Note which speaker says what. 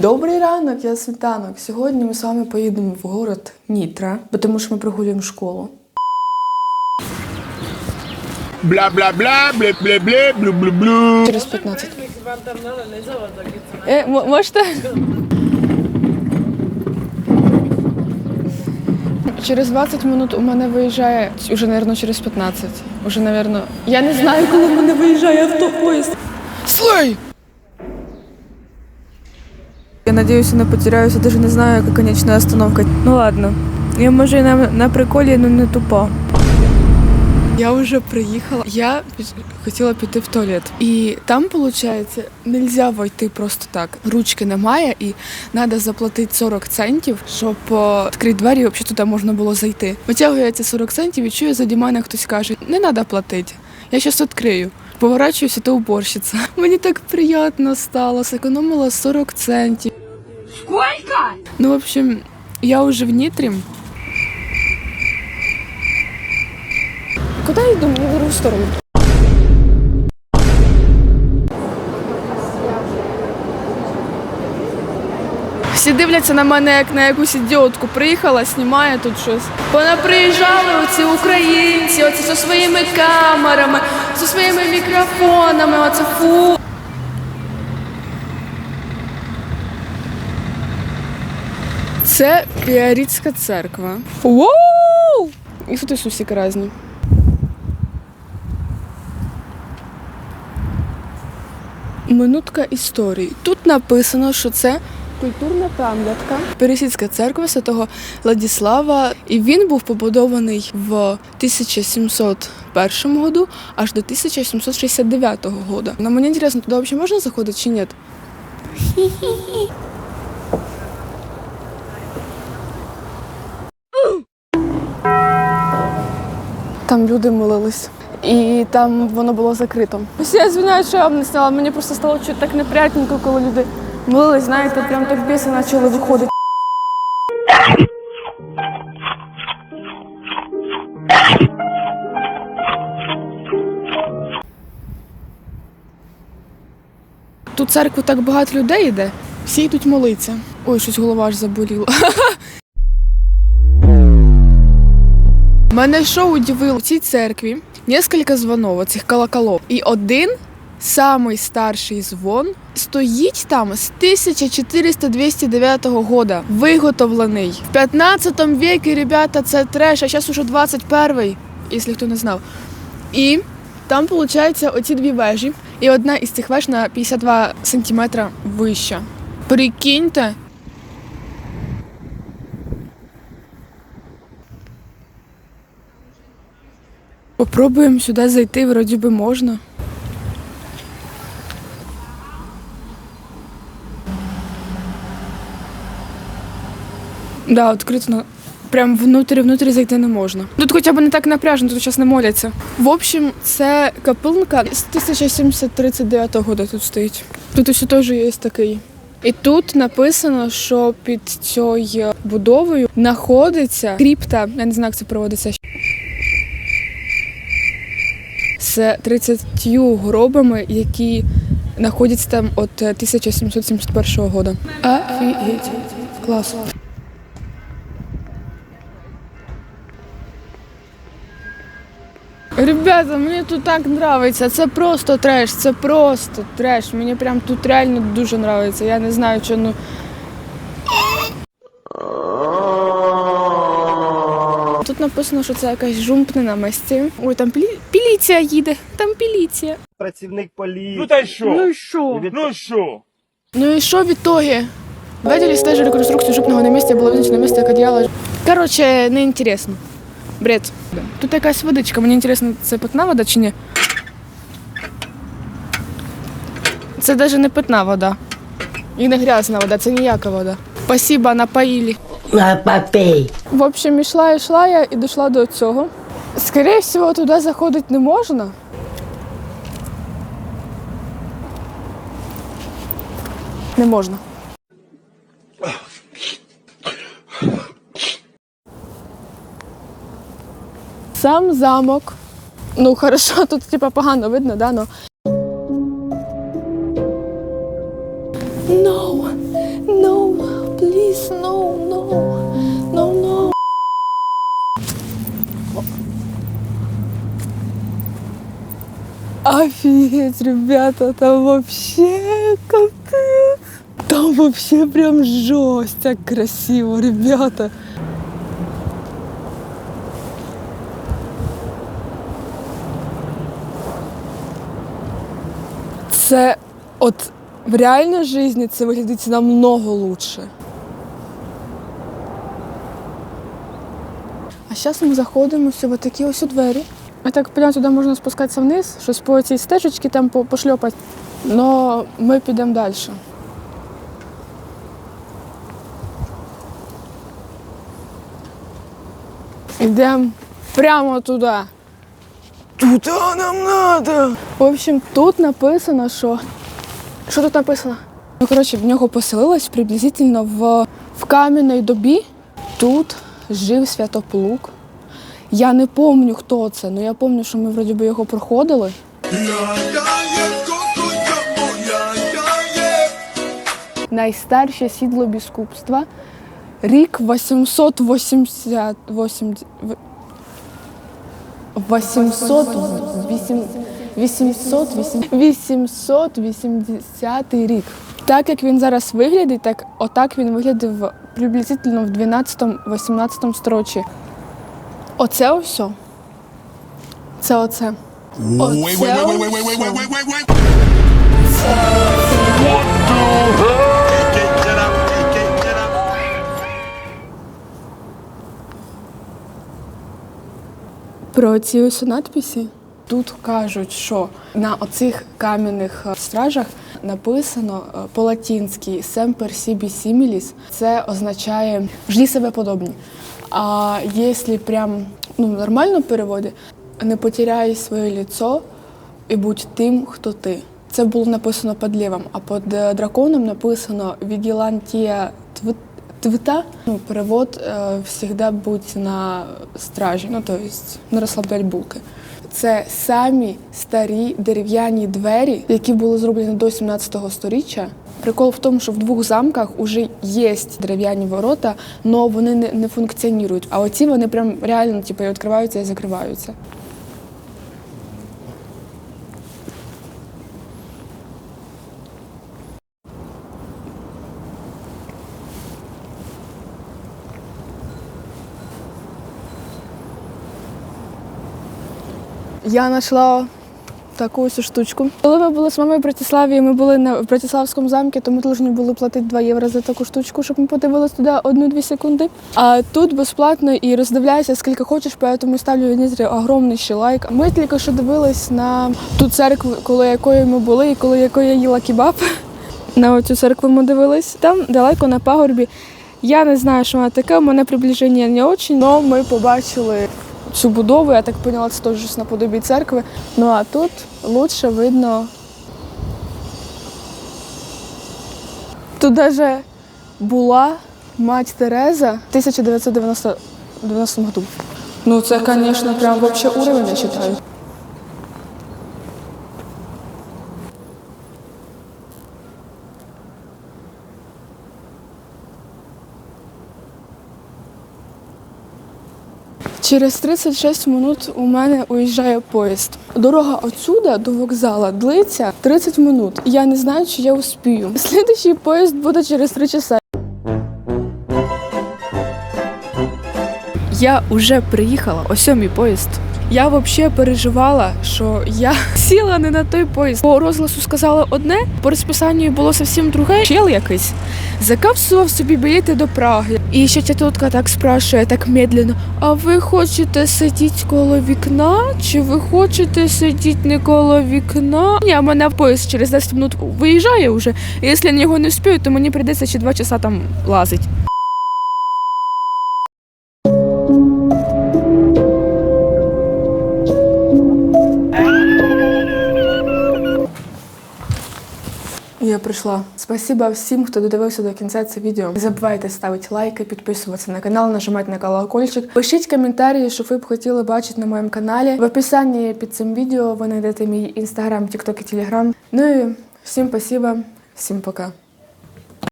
Speaker 1: Добрий ранок, я світанок. Сьогодні ми з вами поїдемо в город Нітра, бо тому що ми прогулюємо школу.
Speaker 2: Bla bla bla, ble ble ble, blu blu blu.
Speaker 1: Через 15. Е, м- можете? Через 20 минут у мене виїжджає, уже, мабуть, через 15. Уже, мабуть, я не знаю, коли в мене виїжджає автопоїзд. Слой!
Speaker 3: Я надеюсь, не потеряюсь, я даже не знаю, яка конечная остановка. Ну ладно. Я може і на, на приколі, але не тупа.
Speaker 1: Я вже приїхала. Я хотіла піти в туалет. І там, виходить, нельзя войти просто так. Ручки немає, і треба заплатити 40 центів, щоб відкрити двері, і взагалі туди можна було зайти. Витягую я ці 40 центів і чую, заді мене хтось каже, не треба платити. Я зараз відкрию. Поворачуюся, то уборщиця. Мені так приємно стало, зекономила 40 центів. Сколько? Ну, в общем, я вже в Нітрі. Куди я йду? В другу сторону. Всі дивляться на мене як на якусь ідіотку. Приїхала, знімає тут щось. Вона приїжджали оці українці, оці зі своїми камерами, зі своїми мікрофонами. Оце фу. Це Піарітська церква. Воу! І тут Ісусіки різні. Минутка історії. Тут написано, що це культурна пам'ятка. Пересідська церква святого Владіслава. І він був побудований в 1701 году аж до 1769 года. Но мені цікаво, туди взагалі можна заходити чи ні? Там люди молились. І там воно було закрито. Всі я звиняюсь, що я вам не сняла. Мені просто стало чуть так неприятненько, коли люди молились, знаєте, прям так біси почали виходити. Тут церкву так багато людей йде. Всі йдуть молитися. Ой, щось голова аж заболіла. Мене що удивило в цій церкві кілька дзвонов, цих колоколов. І один самий старший дзвон стоїть там з 1400-209 года, виготовлений. В 15 віці, ребята, це треш, а зараз уже 21, якщо хто не знав. І там, виходить, оці дві вежі, і одна із цих веж на 52 сантиметра вища. Прикиньте, Попробуємо сюди зайти, вроді би можна. Да, відкрито. Прям внутрі, внутрі зайти не можна. Тут хоча б не так напряжно, тут зараз не моляться. В общем, це капилка з 1739 року тут стоїть. Тут ось теж є такий. І тут написано, що під цією будовою знаходиться кріпта, я не знаю, як це проводиться, з 30 гробами, які знаходяться там від 1771 року. Офігеть. Клас. Ребята, мені тут так подобається. Це просто треш, це просто треш. Мені прям тут реально дуже подобається. Я не знаю, що ну. Тут написано, що це якась жумпнина місці. Ой, там пілі... піліція їде, там піліція.
Speaker 4: працівник поліції.
Speaker 2: Ну та й що?
Speaker 4: Ну і що?
Speaker 2: Ну що?
Speaker 1: Ну і що в ітогі? Виділі стежили реконструкцію жопного намістя, було визначено місце як одіяло. Коротше, неінтересно. Бред. Тут якась водичка, мені інтересно, це питна вода чи ні? Це навіть не питна вода. І не грязна вода, це ніяка вода. Спасибо, напоїли.
Speaker 5: Попей.
Speaker 1: В общем, йшла, йшла я і дійшла до цього. Скоріше всього, туди заходити не можна. Не можна. Сам замок. Ну, хорошо, тут типа погано видно, да, но.
Speaker 3: Офигеть, ребята, там вообще капец. Там вообще прям жесть, так красиво, ребята. Це от в реальній житті це виглядить намного лучше. А зараз ми заходимо в такі ось у двері. А так прямо туди можна спускатися вниз, щось по цій стежечці там пошльопати. Но ми підемо далі. Йдемо прямо туди. Туди нам треба. В общем, тут написано, що. Що тут написано? Ну, коротше, в нього поселилось приблизительно в, в кам'яній добі. Тут жив Святоплук. Я не пам'ятаю, хто це, але я пам'ятаю, що ми вроді би його проходили. Найстарше сідло біскупства. Рік 880... 80... 808... 808... 880 рік. Так як він зараз виглядить, так отак він виглядав приблизительно в 12-18 стороччі. Оце ось. Це оце.
Speaker 1: Про ці ось надписи. Тут кажуть, що на оцих кам'яних е, стражах написано е, по-латінськи «Semper sibi similis». Це означає «Жди себе подобні. А якщо прям ну, нормально переводі, не потеряй своє лицо і будь тим, хто ти. Це було написано під лівом, а під е, драконом написано «Vigilantія тв- Твита, ну, перевод е, будь на стражі, ну то есть не розслаблять булки. Це самі старі дерев'яні двері, які були зроблені до 17 століття. Прикол в тому, що в двох замках вже є дерев'яні ворота, але вони не, не функціонують. А оці вони прям реально типу, і відкриваються і закриваються. Я знайшла таку ось штучку. Коли ми були з мамою в Братиславі, ми були на в Братиславському замку, то ми повинні були платити 2 євро за таку штучку, щоб ми подивилися туди одну-дві секунди. А тут безплатно і роздивляйся скільки хочеш, тому ставлю внизу огромний ще лайк. Ми тільки що дивились на ту церкву, коло якої ми були, і коло якої я їла кебаб. На оцю церкву ми дивились. Там далеко на пагорбі. Я не знаю, що вона таке, у мене приближення не дуже, але ми побачили цю будову, я так поняла, це теж щось наподобі церкви. Ну а тут лучше видно. Тут даже була мать Тереза в 1990 90 году. Ну це, звісно, прям вообще уровень, я вважаю. Через 36 минут у мене уїжджає поїзд. Дорога отсюда до вокзала длиться 30 минут. Я не знаю, чи я успію. Слідуючий поїзд буде через 3 часа. Я вже приїхала, о сьомій поїзд. Я взагалі переживала, що я сіла не на той поїзд. По розгласу сказала одне, по розписанню було зовсім друге. Чел якийсь закапсував собі білети до Праги. І ще тітка так спрашує, так медленно: а ви хочете сидіти коло вікна? Чи ви хочете сидіти не коло вікна? Ні, мене поїзд через 10 минут виїжджає вже. І якщо я нього не вспію, то мені прийдеться ще 2 часа там лазить. Я прийшла. Спасибо всім, хто додивився до кінця це відео. Не забувайте ставити лайки, підписуватися на канал, нажимати на колокольчик. Пишіть коментарі, що ви б хотіли бачити на моєму каналі. В описанні під цим відео ви знайдете мій інстаграм, тікток і телеграм. Ну і всім спасибо, всім пока.